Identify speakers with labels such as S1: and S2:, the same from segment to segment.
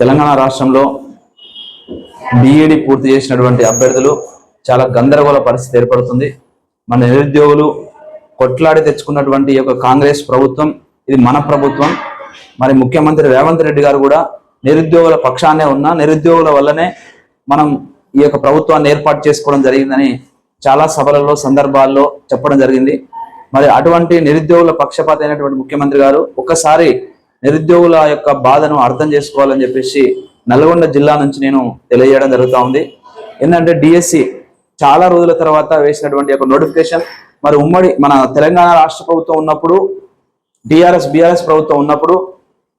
S1: తెలంగాణ రాష్ట్రంలో బీఈడి పూర్తి చేసినటువంటి అభ్యర్థులు చాలా గందరగోళ పరిస్థితి ఏర్పడుతుంది. మన నిరుద్యోగులు కొట్లాడి తెచ్చుకున్నటువంటి ఈ యొక్క కాంగ్రెస్ ప్రభుత్వం ఇది మన ప్రభుత్వం. మరి ముఖ్యమంత్రి రేవంత్ రెడ్డి గారు కూడా నిరుద్యోగుల పక్షానే ఉన్న నిరుద్యోగుల వల్లనే మనం ఈ యొక్క ప్రభుత్వాన్ని ఏర్పాటు చేసుకోవడం జరిగిందని చాలా సభలలో సందర్భాల్లో చెప్పడం జరిగింది. మరి అటువంటి నిరుద్యోగుల పక్షపాత అయినటువంటి ముఖ్యమంత్రి గారు ఒకసారి నిరుద్యోగుల యొక్క బాధను అర్థం చేసుకోవాలని చెప్పేసి నల్గొండ జిల్లా నుంచి నేను తెలియజేయడం జరుగుతూ ఉంది. ఏంటంటే డిఎస్సి చాలా రోజుల తర్వాత వేసినటువంటి ఒక నోటిఫికేషన్. మరి ఉమ్మడి మన తెలంగాణ రాష్ట్ర ప్రభుత్వం ఉన్నప్పుడు డిఆర్ఎస్ బీఆర్ఎస్ ప్రభుత్వం ఉన్నప్పుడు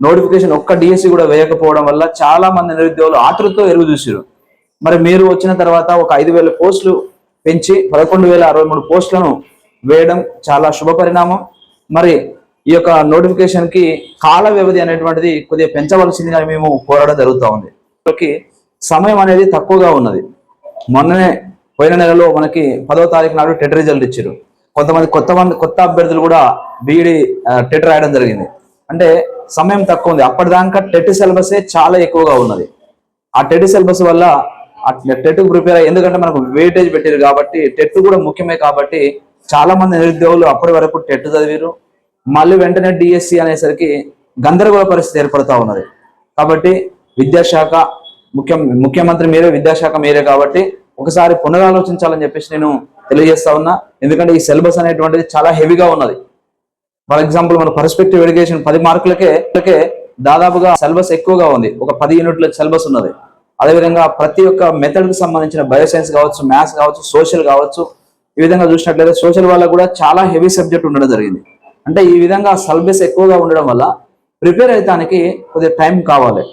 S1: నోటిఫికేషన్ ఒక్క డిఎస్సి కూడా వేయకపోవడం వల్ల చాలా మంది నిరుద్యోగులు ఆతృతో ఎరుగు చూసారు మరి మీరు వచ్చిన తర్వాత ఒక ఐదు వేల పోస్టులు పెంచి పదకొండు వేల అరవై మూడు పోస్టులను వేయడం చాలా శుభ పరిణామం మరి ఈ యొక్క నోటిఫికేషన్కి కాల వ్యవధి అనేటువంటిది కొద్దిగా పెంచవలసిందిగా మేము కోరడం జరుగుతూ ఉంది. వీళ్ళకి సమయం అనేది తక్కువగా ఉన్నది. మొన్ననే పోయిన నెలలో మనకి పదో తారీఖు నాడు టెట్ రిజల్ట్ ఇచ్చారు కొంతమంది కొత్త మంది కొత్త అభ్యర్థులు కూడా బీఈడి టెట్ రాయడం జరిగింది. అంటే సమయం తక్కువ ఉంది. అప్పటిదాకా టెట్ సిలబసే చాలా ఎక్కువగా ఉన్నది. ఆ టెట్ సిలబస్ వల్ల టెట్కు ప్రిపేర్ అయ్యి ఎందుకంటే మనకు వెయిటేజ్ పెట్టారు కాబట్టి టెట్ కూడా ముఖ్యమే కాబట్టి చాలా మంది నిరుద్యోగులు అప్పటి వరకు టెట్ చదివారు మళ్ళీ వెంటనే డిఎస్సి అనేసరికి గందరగోళ పరిస్థితి ఏర్పడుతూ ఉన్నది. కాబట్టి విద్యాశాఖ ముఖ్య ముఖ్యమంత్రి మీరే విద్యాశాఖ మీరే కాబట్టి ఒకసారి పునరాలోచించాలని చెప్పేసి నేను తెలియజేస్తా ఉన్నా. ఎందుకంటే ఈ సిలబస్ అనేటువంటిది చాలా హెవీగా ఉన్నది. ఫర్ ఎగ్జాంపుల్ మన పర్స్పెక్టివ్ ఎడ్యుకేషన్ పది మార్కులకే దాదాపుగా సిలబస్ ఎక్కువగా ఉంది. ఒక పది యూనిట్ల సిలబస్ ఉన్నది. అదేవిధంగా ప్రతి ఒక్క మెథడ్కి సంబంధించిన బయోసైన్స్ కావచ్చు మ్యాథ్స్ కావచ్చు సోషల్ కావచ్చు ఈ విధంగా చూసినట్లయితే సోషల్ వాళ్ళకు కూడా చాలా హెవీ సబ్జెక్ట్ ఉండడం జరిగింది. అంటే ఈ విధంగా సిలబస్ ఎక్కువగా ఉండడం వల్ల ప్రిపేర్ అవుతానికి కొద్దిగా టైం కావాలి.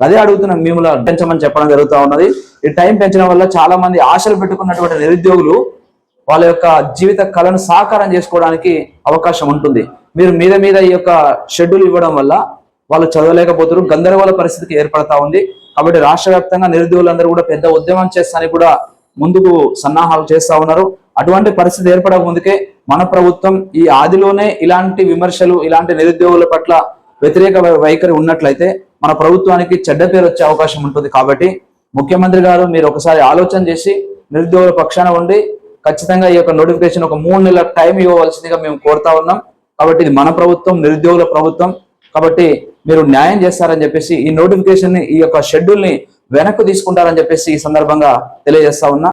S1: అదే అడుగుతున్నాం మేము పెంచమని చెప్పడం జరుగుతూ ఉన్నది. ఈ టైం పెంచడం వల్ల చాలా మంది ఆశలు పెట్టుకున్నటువంటి నిరుద్యోగులు వాళ్ళ యొక్క జీవిత కళను సాకారం చేసుకోవడానికి అవకాశం ఉంటుంది. మీరు మీద మీద ఈ యొక్క షెడ్యూల్ ఇవ్వడం వల్ల వాళ్ళు చదవలేకపోతారు గందరగోళ పరిస్థితికి ఏర్పడతా ఉంది. కాబట్టి రాష్ట్ర వ్యాప్తంగా నిరుద్యోగులందరూ కూడా పెద్ద ఉద్యమం చేస్తానికి కూడా ముందుకు సన్నాహాలు చేస్తా ఉన్నారు. అటువంటి పరిస్థితి ఏర్పడక ముందుకే మన ప్రభుత్వం ఈ ఆదిలోనే ఇలాంటి విమర్శలు ఇలాంటి నిరుద్యోగుల పట్ల వ్యతిరేక వైఖరి ఉన్నట్లయితే మన ప్రభుత్వానికి చెడ్డ పేరు వచ్చే అవకాశం ఉంటుంది కాబట్టి ముఖ్యమంత్రి గారు మీరు ఒకసారి ఆలోచన చేసి నిరుద్యోగుల పక్షాన ఉండి ఖచ్చితంగా ఈ యొక్క నోటిఫికేషన్ ఒక మూడు నెలల టైం ఇవ్వవలసిందిగా మేము కోరుతా ఉన్నాం. కాబట్టి ఇది మన ప్రభుత్వం నిరుద్యోగుల ప్రభుత్వం. కాబట్టి మీరు న్యాయం చేస్తారని చెప్పేసి ఈ నోటిఫికేషన్ని ఈ యొక్క షెడ్యూల్ని వెనక్కు తీసుకుంటారని చెప్పేసి ఈ సందర్భంగా తెలియజేస్తా ఉన్నా.